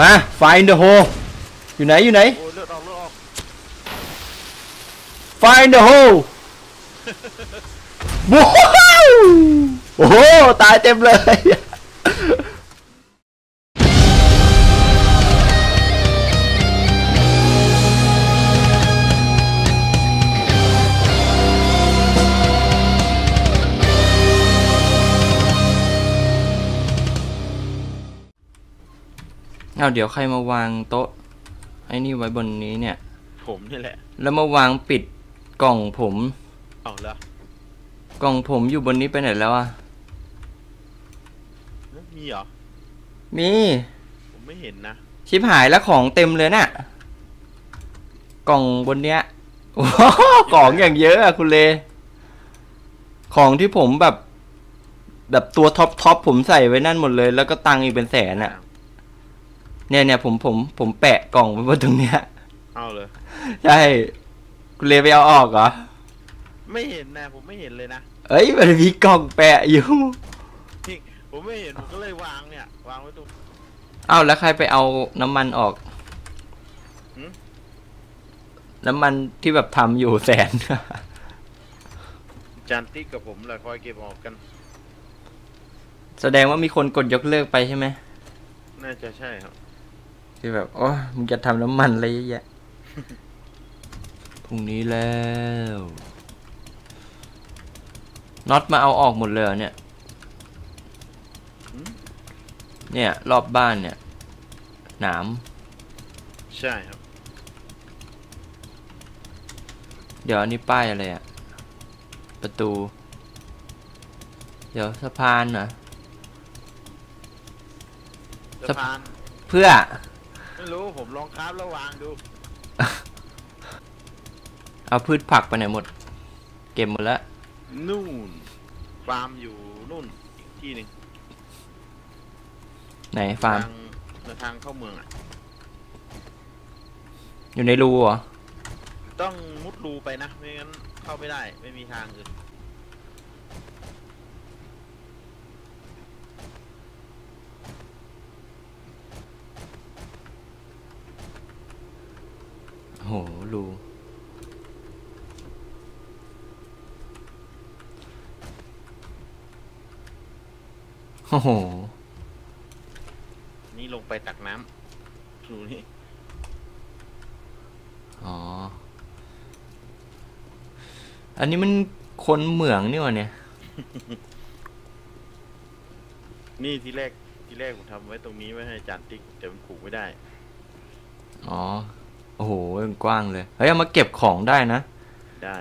มา find the hole อยู่ไหนอยู่ไหนโอ้ยเลือดออกเลือดออก find the hole ว้าวโอ้โหตายเต็มเลย เอาเดี๋ยวใครมาวางโต๊ะไอ้นี่ไว้บนนี้เนี่ย ผมนี่แหละแล้วมาวางปิดกล่องผม เอาละกล่องผมอยู่บนนี้ไปไหนแล้วอะเฮ้ยมีเหรอ มี ผมไม่เห็นนะ ชิบหายแล้วของเต็มเลยน่ะ กล่องบนเนี้ยโอ้โหของอย่างเยอะอะคุณเล ของที่ผมแบบ แบบตัวท็อปท็อปผมใส่ไว้นั่นหมดเลย แล้วก็ตังค์อีกเป็นแสนอะ เนี่ยเนี่ยผมผมผมแปะกล่องไว้บนตรงเนี้ยเอาเลยใช่คุณเลไปเอาออกเหรอ ไม่เห็นนะผมไม่เห็นเลยนะเอ้ยมันมีกล่องแปะอยู่จริงผมไม่เห็นผมก็เลยวางเนี่ยวางไว้ตรงเอ้าแล้วใครไปเอาน้ำมันออก หืมน้ำมันที่แบบทำอยู่แสน จานติ๊กกับผมแหละคอยเก็บออกกัน แสดงว่ามีคนกดยกเลิกไปใช่ไหมน่าจะใช่ครับ ที่แบบโอ้ยมึงจะทำน้ำมันอะไรเยอะแยะพรุ่งนี้แล้วน็อตมาเอาออกหมดเลยเหรอเนี่ยหืมเนี่ย รอบบ้านเนี่ย หนาม ใช่ครับ เดี๋ยวอันนี้ป้ายอะไรอะประตู เดี๋ยวสะพานเหรอสะพาน เพื่อ ไม่รู้ผมลองคราฟแล้ววางดู เอาพืชผักไปไหนหมด เก็บหมดแล้ว นู่นฟาร์มอยู่นู่นอีกที่หนึ่งไหนฟาร์มทางในทางเข้าเมืองอะ อยู่ในรูเหรอ ต้องมุดรูไปนะ ไม่งั้นเข้าไม่ได้ ไม่มีทางอื่น โอ้โห รูโอ้โห นี่ลงไปตักน้ำรูนี่ อ๋อ อันนี้มันคนเหมืองนี่วะเนี่ย นี่ที่แรกที่แรกผมทำไว้ตรงนี้ไว้ให้จานติ๊กแต่มันผูกไม่ได้ อ๋อ โอ้โหมันกว้างเลย เฮ้ยเอามาเก็บของได้นะ ได้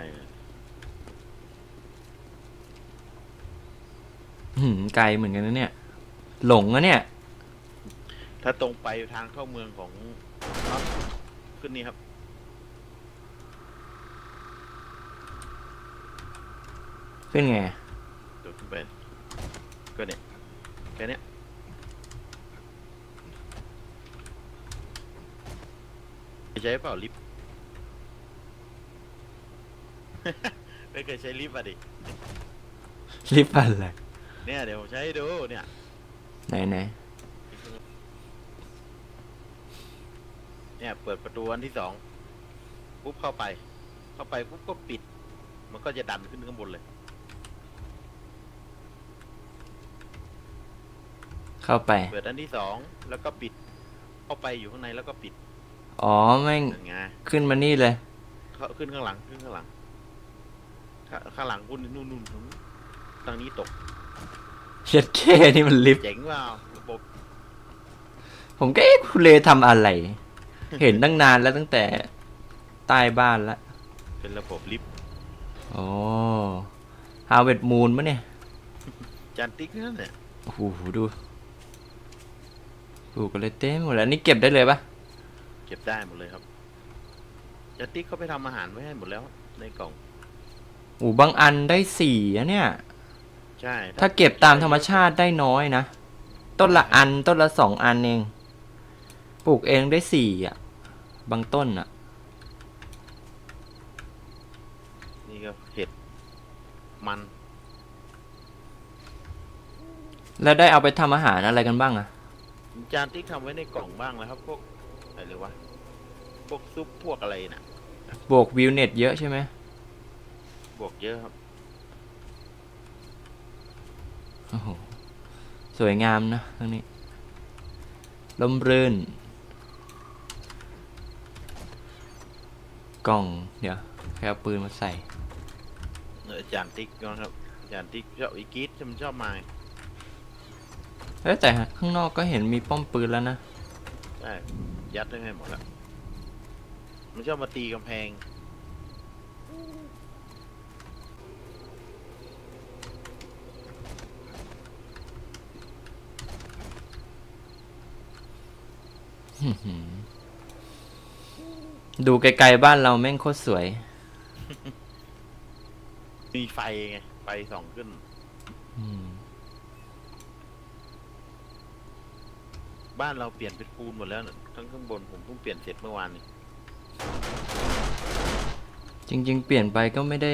หืมไกลเหมือนกันนะเนี่ย หลงอะเนี่ย ถ้าตรงไปทางเข้าเมืองของน็อตขึ้นนี่ครับขึ้นไงเดี๋ยวขึ้นไป ก็เนี่ย แค่เนี้ย ใช้เปล่าลิฟต์ ไม่เคยใช้ลิฟต์อะดิ รีบปั่นเลยเนี่ยเดี๋ยวผมใช้ให้ดูเนี่ย ไหนไหนเนี่ยเปิดประตูอันที่สองปุ๊บเข้าไป เข้าไปปุ๊บก็ปิด มันก็จะดันขึ้นข้างบนเลย เข้าไป เปิดอันที่สองแล้วก็ปิด เข้าไปอยู่ข้างในแล้วก็ปิด อ๋อแม่งนั่นไงขึ้นมานี่เลย เข้าขึ้นข้างหลังขึ้นข้างหลังข้าข้างหลังคุณนู่นนู่นนู่นทางนี้ตกเช็ดแค่นี่มันลิฟต์เจ๋งเปล่าระบบผมก็เอ๊ะคุณเลทำอะไร เห็นตั้งนานแล้วตั้งแต่ใต้บ้านแล้วเป็นระบบลิฟต์โอ้ฮาวเวิร์ดมูนมะเนี่ย จานติ๊กนั่นเนี่ยโอ้โหดูปลูกกันเลยเต็มหมดแล้วนี่เก็บได้เลยปะ เก็บได้หมดเลยครับจานติ๊กเขาไปทำอาหารไว้ให้หมดแล้ว ในกล่องโอ้บางอันได้สี่อะเนี่ย ใช่ถ้าเก็บตามธรรมชาติได้น้อยนะ ต้นละอันต้นละสองอันเอง ปลูกเองได้สี่อะ บางต้นอะ นี่ก็เห็ดมัน แล้วได้เอาไปทำอาหารอะไรกันบ้างอะจานที่ทำไว้ในกล่องบ้างแล้วครับพวก อะไรเลยวะ พวกซุปพวกอะไรน่ะ บวกวิวเน็ตเยอะใช่ไหมบวกเยอะครับ โอ้โห สวยงามนะตรงนี้ลมรื่น กล่อง เดี๋ยวใครเอาปืนมาใส่เอออาจารย์ติ๊กนะครับอาจารย์ติ๊กชอบอีกรีดมันชอบมา เอ้ยแต่ข้างนอกก็เห็นมีป้อมปืนแล้วนะ ใช่ยัดได้ให้หมดแล้วมันชอบมาตีกำแพง ดูไกลๆบ้านเราแม่งโคตรสวย มีไฟไง ไฟส่องขึ้น อืม บ้านเราเปลี่ยนเป็นปูนหมดแล้วน่ะทั้งข้างบนผมเพิ่งเปลี่ยนเสร็จเมื่อวานนี้จริง ๆ เปลี่ยนไปก็ไม่ได้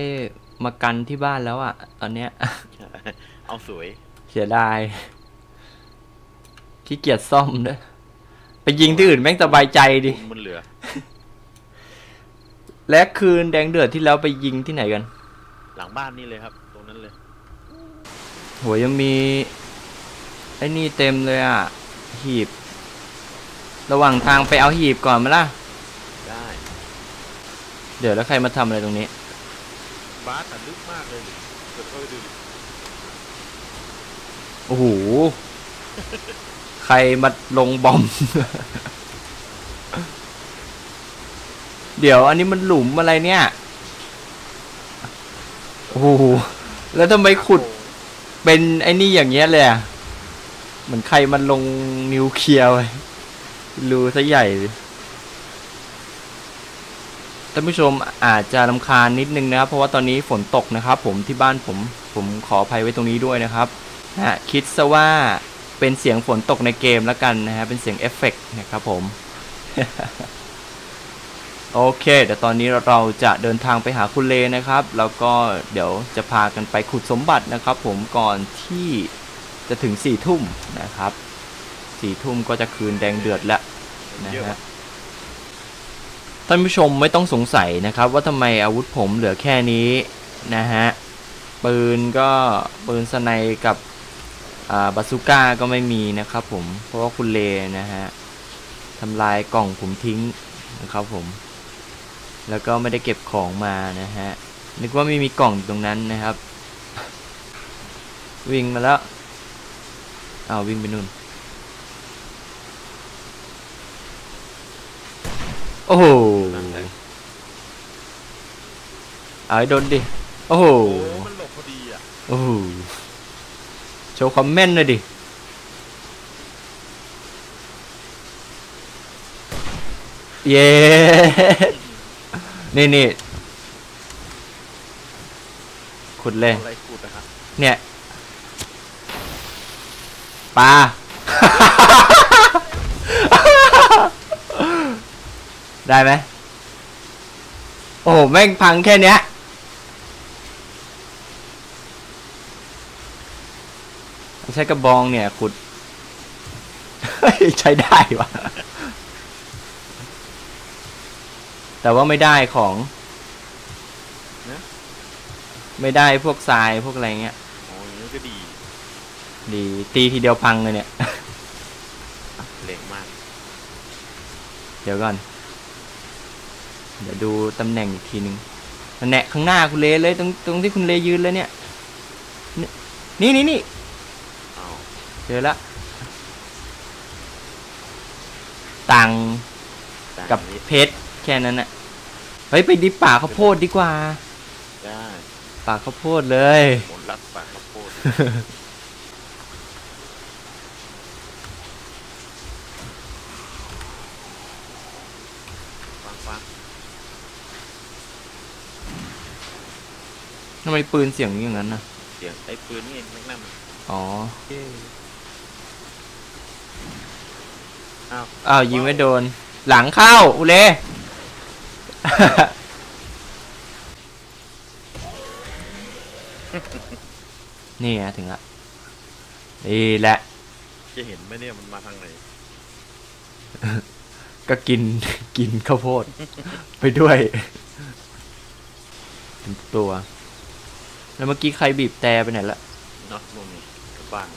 มากันที่บ้านแล้วอะตอนเนี้ย เอาสวย เสียดายขี้เกียจซ่อมด้วยไปยิงที่อื่นแม่งสบายใจดิปูนมันเหลือ และคืนแดงเดือดที่แล้วไปยิงที่ไหนกัน หลังบ้านนี่เลยครับ ตรงนั้นเลยโหยังมีไอ้นี่เต็มเลยอะ หีบ ระหว่างทางไปเอาหีบก่อนไหมล่ะ ได้ เดี๋ยวแล้วใครมาทำอะไรตรงนี้ บาสอะลึกมากเลยดิเกิดเข้าไปดูดิโอ้โห ใครมาลงบอม เดี๋ยวอันนี้มันหลุมอะไรเนี่ย โอ้โห แล้วทำไมขุดเป็นไอ้นี่อย่างเงี้ยเลยอะเห มือนใครมันลงนิวเคลียร์ไว้รูซะใหญ่เลยท่านผู้ชมอาจจะรำคาญนิดนึงนะครับ เพราะว่าตอนนี้ฝนตกนะครับ ผมที่บ้านผมผมขออภัยไว้ตรงนี้ด้วยนะครับนะฮะคิดซะว่าเป็นเสียงฝนตกในเกมแล้วกันนะฮะเป็นเสียงเอฟเฟกต์นะครับผม โอเค เดี๋ยวตอนนี้เราจะเดินทางไปหาคุณเลนะครับ แล้วก็เดี๋ยวจะพากันไปขุดสมบัตินะครับ ผมก่อนที่ จะถึงสี่ทุ่มนะครับสี่ทุ่มก็จะคืนแดงเดือดแล้วนะเยอะฮะท่านผู้ชมไม่ต้องสงสัยนะครับ ว่าทำไมอาวุธผมเหลือแค่นี้นะฮะปืนก็ปืนสไนกับอ่าบาซูก้าก็ไม่มีนะครับผมเพราะว่าคุณเลนะฮะทำลายกล่องผมทิ้งนะครับผม แล้วก็ไม่ได้เก็บของมานะฮะนึกว่าไม่มีกล่องอยู่ตรงนั้นนะครับ วิ่งมาแล้ว อ้าววิ่งไปนู่น โอ้โหนั่นแหละเอาให้โดนดิ โอ้โห โอ้มันหลบพอดีอะ โอ้โห โชว์ความแม่นหน่อยดิ เย้ นี่นี่ขุดเลย อะไรขุดนะครับเนี่ย ปลา ได้ไหมโอ้โห แม่งพังแค่เนี้ย ใช้กระบองเนี่ย ขุด ใช้ได้วะแต่ว่าไม่ได้ของ ไม่ได้พวกทรายพวกอะไรเงี้ยโอ้ยางนี้ก็ดี ดีตีทีเดียวพังเลยเนี่ยเหล็กมาก เดี๋ยวก่อน เดี๋ยวดูตำแหน่งอีกทีหนึ่งนั่นแหละข้างหน้าคุณเลเลยตรงตรงที่คุณเลยืนเลยเนี่ย นี่นี่นี่เอาเจอละตังค์ได้กับนิดเพชรแค่นั้นน่ะเฮ้ยไปดิป่าข้าวโพดดีกว่า ได้ ป่าข้าวโพดเลยผลลัพธ์ปากข้าวโพดฟังฟัง ทำไมปืนเสียงอย่างนั้นน่ะเสียงไอ้ปืนนี่เองแม็กนัมอ๋ออ้าวอ้าวยิงไม่โดน หลังเข้าอุเลนี่ไงถึงละนี่แหละ จะเห็นไหมเนี่ยมันมาทางไหน ก็กินกินข้าวโพด ไปด้วยเป็นตัว แล้วเมื่อกี้ใครบีบแต่ไปไหนละเนาะนู่นนี่กลับบ้าน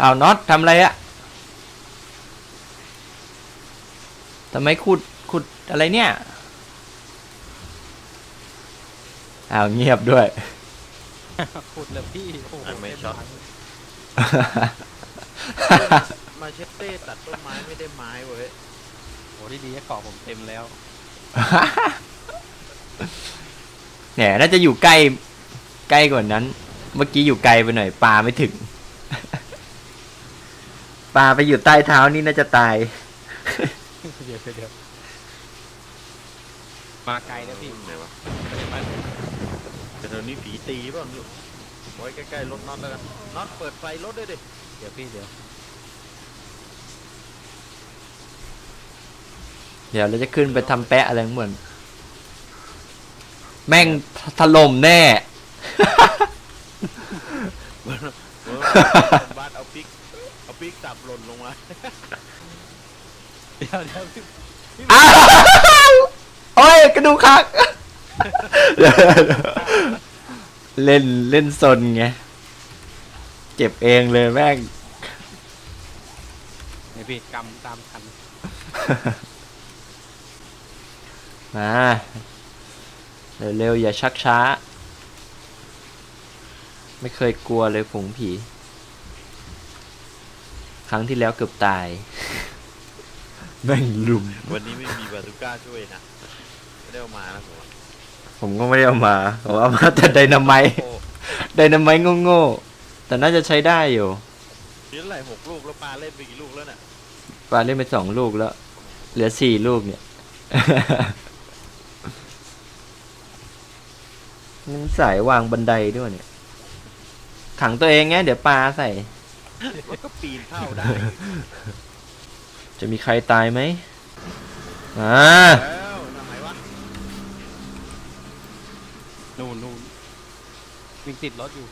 อ้าวน็อตทำอะไรอะทำไมขุดขุดอะไรเนี่ยอ้าวเงียบด้วย ขุดเลยพี่โอ้โหอะไม่ช็อต มาเชฟเต้ตัดต้นไม้ไม่ได้ไม้เว้ยโอ้ที่ดีก็เกาะผมเต็มแล้วแหนน่าจะอยู่ใกล้ใกล้กว่านั้น เมื่อกี้อยู่ไกลไปหน่อยปลาไม่ถึงปลาไปอยู่ใต้เท้านี่น่าจะตายเดี๋ยวเดี๋ยวมาไกลนะพี่ไหนวะไม่ได้มาแต่ตอนนี้ผีตีเปล่ะลูก ไว้ใกล้ๆรถน็อตแล้วกันน็อตเปิดไฟรถด้วยดิเดี๋ยวพี่เดี๋ยวเดี๋ยวเราจะขึ้นไปทำแปะอะไรเหมือน แม่งถล่มแน่เออบ้านเอาปิกเอาปิกสับหล่นลงมาเดี๋ยวเดี๋ยวพี่อ้าวโอ้ยกระดูกหัก เล่นเล่นซนไง เจ็บเองเลยแม่งนี่พี่กำตามทัน มา เร็วๆ อย่าชักช้า ไม่เคยกลัวเลยผงผี ครั้งที่แล้วเกือบตาย แม่งลุม วันนี้ไม่มีบาซูก้าช่วยนะ ไม่ได้เอามานะผม ผมก็ไม่ได้เอามาผมเอามาแต่ไดนาไมต์โอ้ไดนาไมต์โง่ๆแต่น่าจะใช้ได้อยู่ชิ้นอะไรหกลูกแล้วปลาเล่นไปกี่ลูกแล้วเนี่ยปลาเล่นไปสองลูกแล้ว เหลือสี่ลูกเนี่ยนี่มันสายวางบันไดด้วยเนี่ย ขังตัวเองไงเดี๋ยวปลาใส่มันก็ปีนเข้าได้ จะมีใครตายไหมอ่า แล้วทำไมวะ นู่นนู่นวิ่งติดรถอยู่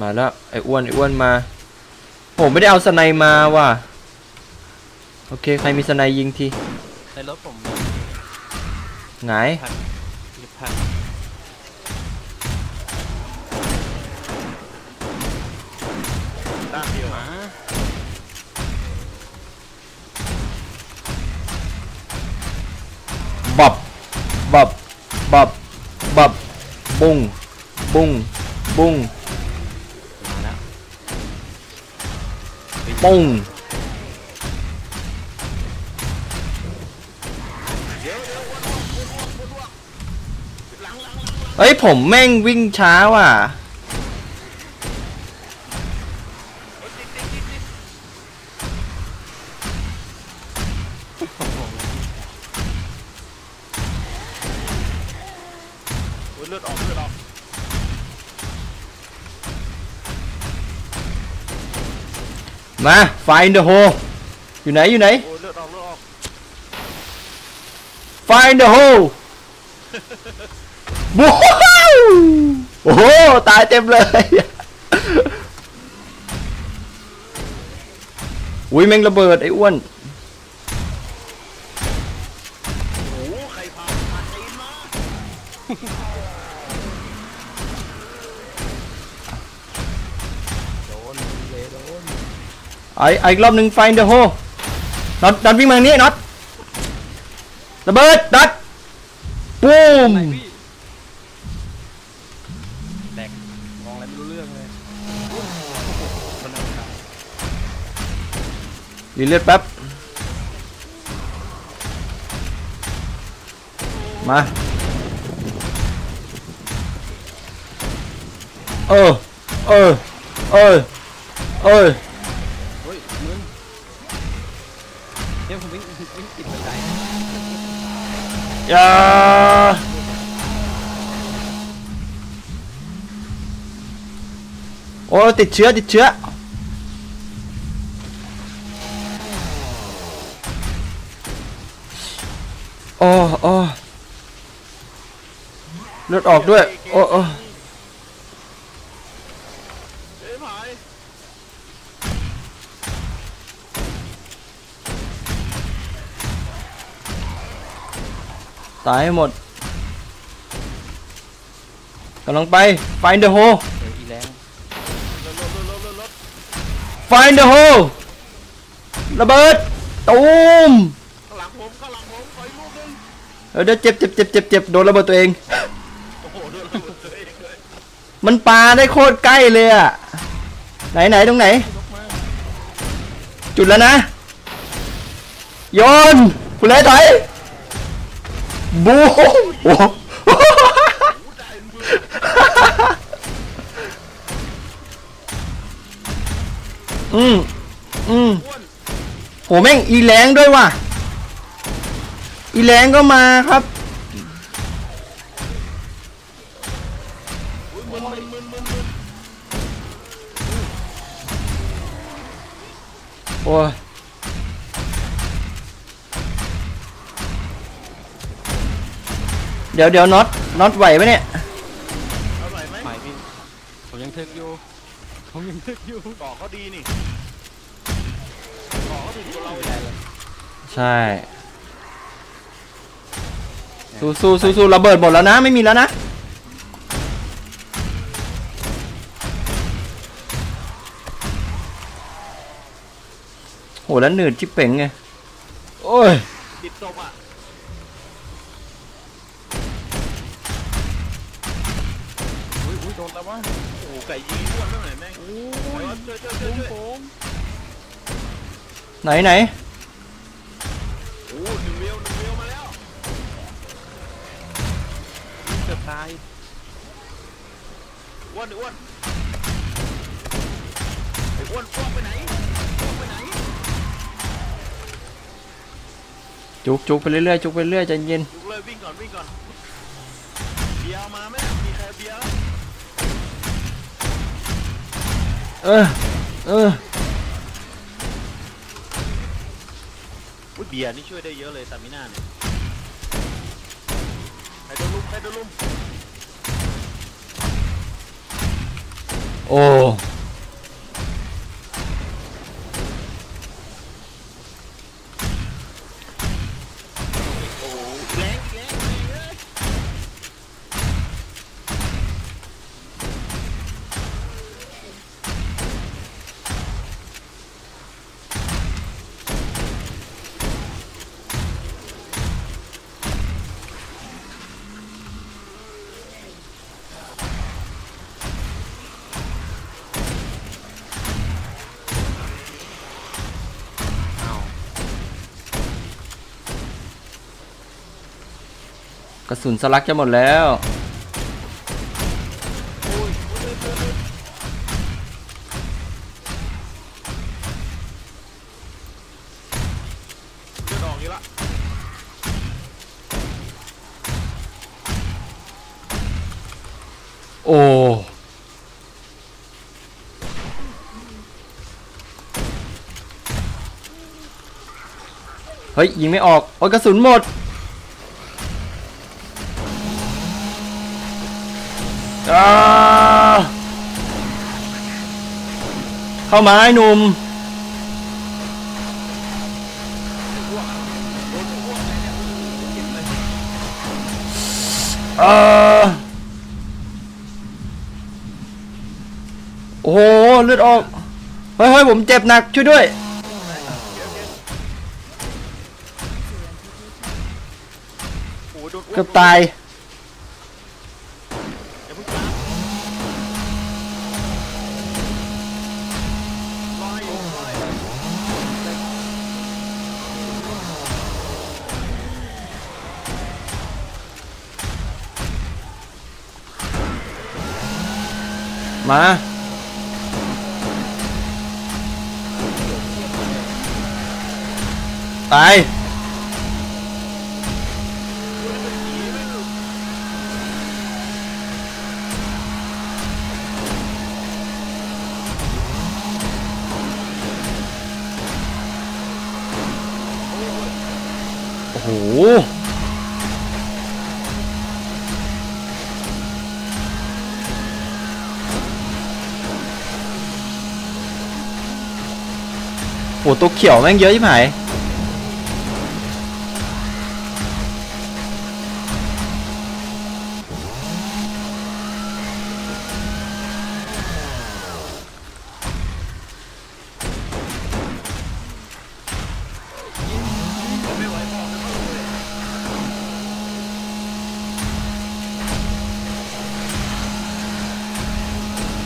มาแล้วไอ้อ้วนไอ้อ้วนมาผมไม่ได้เอาสไนมาว่ะโอเคใครมีสไนยิงทีในรถผมหงายยิบพันด้านเดียวหมาบับบับบับบับ บุ้งบุ้งบุ้งมาแล้วปุ้งเฮ้ยผมแม่งวิ่งช้าว่ะ เลือดออกเลือดออกมา find the hole อยู่ไหนอยู่ไหน โอ้ยเลือดออกเลือดออก find the hole ว้าวโอ้โห ตายเต็มเลย อุ้ยแม่งระเบิดไอ้อ้วน ไอ้ไอ้อีกรอบหนึ่ง find the hole น็อตน็อตวิ่งมาทางนี้น็อตระเบิดน็อตปูมไหนพี่แดกมองอะไรไม่รู้เรื่องเลยคนละครับรีเลือดแป๊บมาเออเออเออเออ อย่าโอ้ติดเชื้อติดเชื้อโอ้โอ้เลือดออกด้วย โอ้โอ้ ตายให้หมดกำลังไป find the hole เดี๋ยวอีแรงรถรถรถรถรถ find the hole ระเบิดตูมข้างหลังผมข้างหลังผมขออีกลูกหนึงเออเดี๋ยวเจ็บเจ็บเจ็บเจ็บเจ็บโดนระเบิดตัวเอง โอ้โหโดนระเบิดตัวเองเลยมันปาได้โคตรใกล้เลยอะไหนไหนตรงไหน ยกมาจุดแล้วนะ โยนคุณเล่ถอย บูมโอ้อืมอืมโหแม่งอีแรงด้วยว่ะ อีแรงก็มาครับโอ้ย เดี๋ยวเดี๋ยวน็อตน็อตไหวไหมเนี่ยอร่อยไหมไปพี่ผมยังทึกอยู่ ผมยังทึกอยู่เกาะเขาดีนี่เกาะเขาถึงตัวเราไม่เลได้ยเลยใช่สู้สู้สู้สู้ระเบิดหมดแล้วนะ ไม่มีแล้วนะโหแล้วหนืดชิบเป่งไงโอ้ยติดศพอะ โอ้โหไก่ยิงอ้วนเท่าไหร่แม่งโอ้ยช่วยช่วยช่วยช่วยผมไหนไหนโอ้หนึ่งเวลหนึ่งเวลมาแล้วเกือบตายอ้วนอ้วนไอ้อ้วนอ้วนไปไหนอ้วนไปไหนจุกจุกไปเรื่อยๆจุกไปเรื่อยใจเย็นลุกเลยวิ่งก่อนวิ่งก่อนเบียร์มาไหมมีใครเบียร์ เออ เอออุ้ยเบียร์นี่ช่วยได้เยอะเลยตามิน่าเนี่ยใครโดนลุมใครโดนลุมโอ้ กระสุนสลักจะหมดแล้วโอ้ยโอ้ยเดินเดินเดินเดินออกอีกละโอ้เฮ้ยยิงไม่ออก โอ้ยกระสุนหมด เข้ามาไอ้หนุ่มเออโอ้โหเลือดออก เฮ้ยเฮ้ยผมเจ็บหนัก ช่วยด้วย เกือบตาย อย่าเพิ่งตามรออยู่รออยู่ มา ตาย โอ้โห โอ้ตัวเขียวแม่งเยอะชิบหาย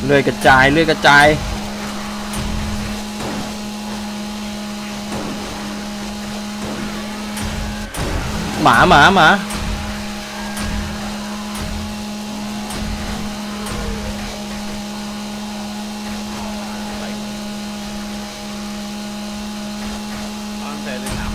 เลื่อยกระจายเลื่อยกระจาย หมาหมาหมาตอนแต่เลยสา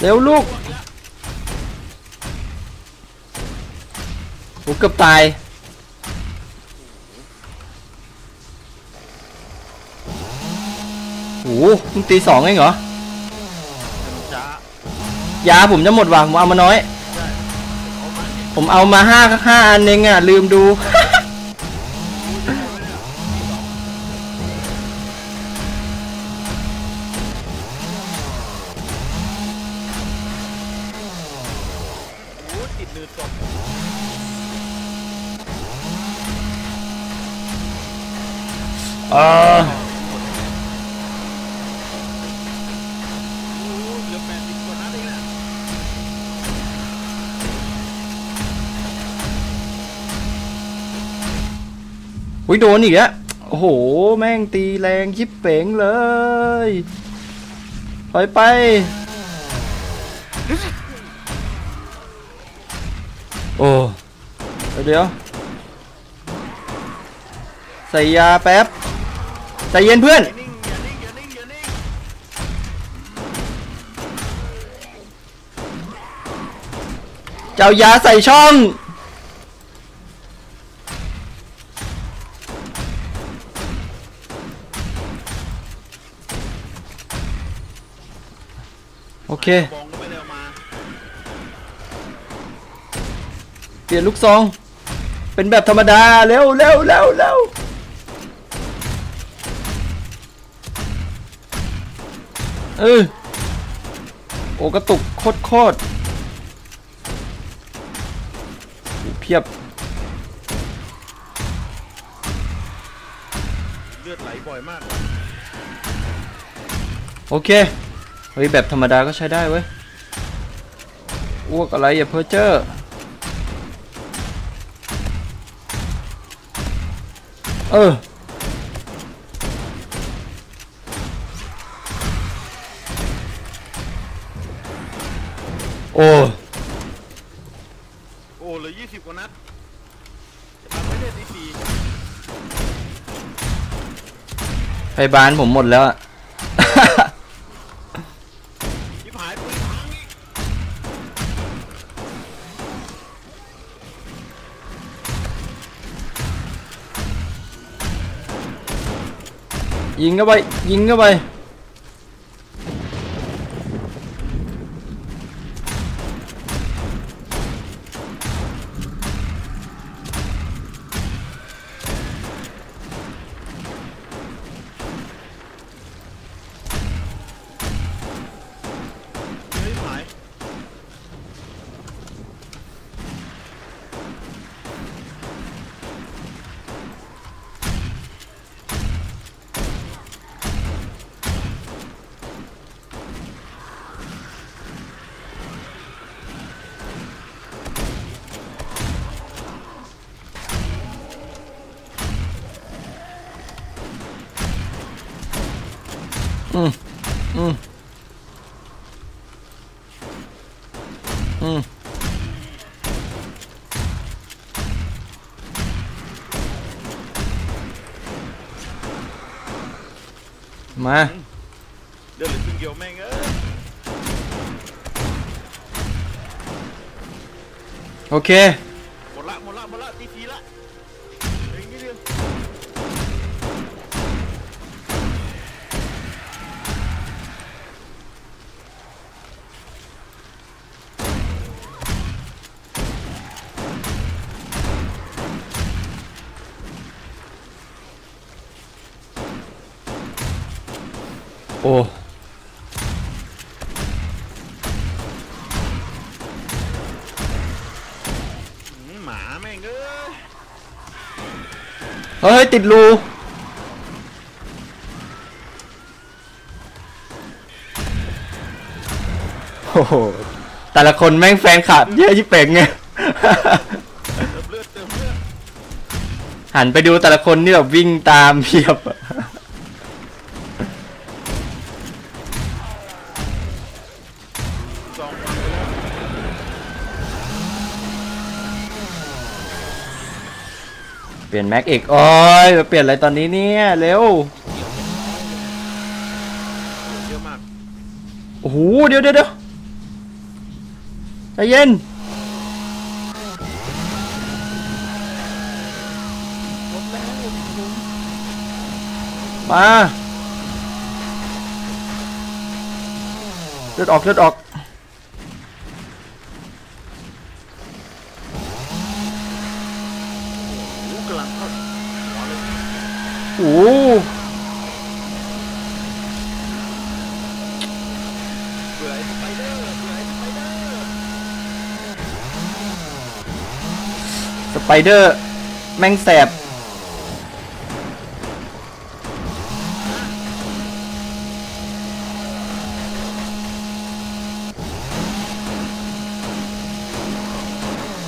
เร็วลูกโอ้เกือบตายโอ้โหเพิ่งตีสองเองเหรอช้ายาผมจะหมดว่ะผมเอามาน้อยเอามาเนี่ยผมเอามาห้าห้าอันเองอะ ลืมดู โอ้โหติดหนืดตก เออ โอ้โหเหลือแปดสิบกว่านัดเองนะ อุ้ยโด นอีกแล้วโอ้โห แม่งตีแรงชิบเป๋งเลยถอยไป โอ้เดี๋ยว ใส่ยาแป๊บ ใจเย็นเพื่อนอย่านิ่งอย่านิ่งอย่านิ่งอย่านิ่งเจ้ายาใส่ช่อง บองก็ไม่ได้เอามาเปลี่ยนลูกซอง เป็นแบบธรรมดาเร็วเร็วเร็วเร็วเออโอ้กระตุกโคตรโคตรโอ้เพียบเลือดไหลบ่อยมาก โอเค เฮ้ยแบบธรรมดาก็ใช้ได้เว้ยอ้วกอะไรอย่าเพ้อเจ้อเออโอ้โอ้เหลือยี่สิบกว่านัดจะทำไม่ได้ตีสี่ไฟบานผมหมดแล้วอะ ยิงเข้าไป ยิงเข้าไป มาเดือดเหลือครึ่งเดียวแม่งเอ้ยโอเค ฮ้ยติดรูโอ้โหแต่ละคนแม่งแฟนคลับเยอะชิบเป่งไงเติมเลือดเติมเลือดหันไปดูแต่ละคนนี่แบบวิ่งตามเพียบส เปลี่ยนแม็กอีกโอ้ยมาเปลี่ยนอะไรตอนนี้เนี่ยเร็วเยอะมากโอ้โหเดี๋ยวเดี๋ยวเดี๋ยวใจเย็นมดแล้วผมมาเลือดออกเลือดออก หูกำลังเข้าหัวเลย โอ้โห เบื่อไอ้สไปเดอร์เบื่อไอ้สไปเดอร์ สไปเดอร์ แม่งแสบ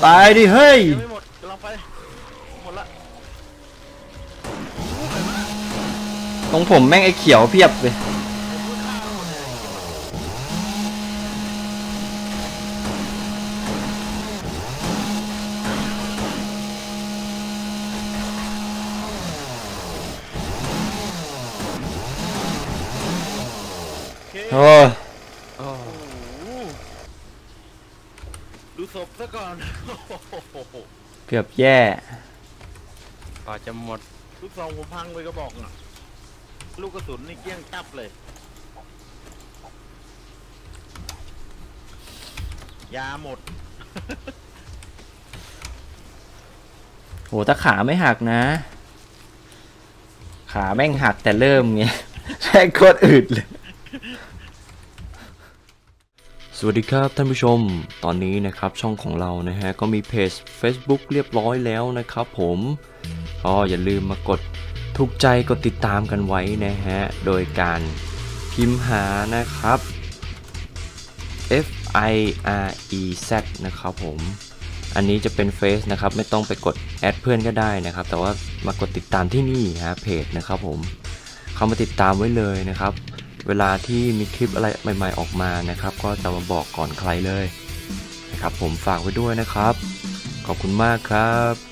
ตายดิ เฮ้ย ยังไม่หมดกำลังไป หมดละ ตรงผมแม่งไอ้เขียวเพียบเลย โอเคโอ้ยโอ้โอ้โหดูศพซะก่อนโอ้โหเกือบแย่กว่าจะหมดลูกซองผมพังไปก็บอกอะ ลูกกระสุนนี่เกลี้ยงจับเลย ยาหมด โหถ้าขาไม่หักนะ ขาแม่งหักแต่เริ่มไงแม่งโคตรอืดเลย สวัสดีครับท่านผู้ชม ตอนนี้นะครับช่องของเรานะฮะก็มีเพจ Facebook เรียบร้อยแล้วนะครับผมก็อย่าลืมมากดถูกใจกดติดตามกันไว้นะฮะโดยการพิมพ์หานะครับ F I R E Z นะครับผม อันนี้จะเป็นเฟซนะครับไม่ต้องไปกดแอดเพื่อนก็ได้นะครับ แต่ว่ามากดติดตามที่นี่ฮะเพจนะครับผมเข้ามาติดตามไว้เลยนะครับ เวลาที่มีคลิปอะไรใหม่ ๆออกมานะครับ ก็จะมาบอกก่อนใครเลยนะครับผมฝากไว้ด้วยนะครับ ขอบคุณมากครับ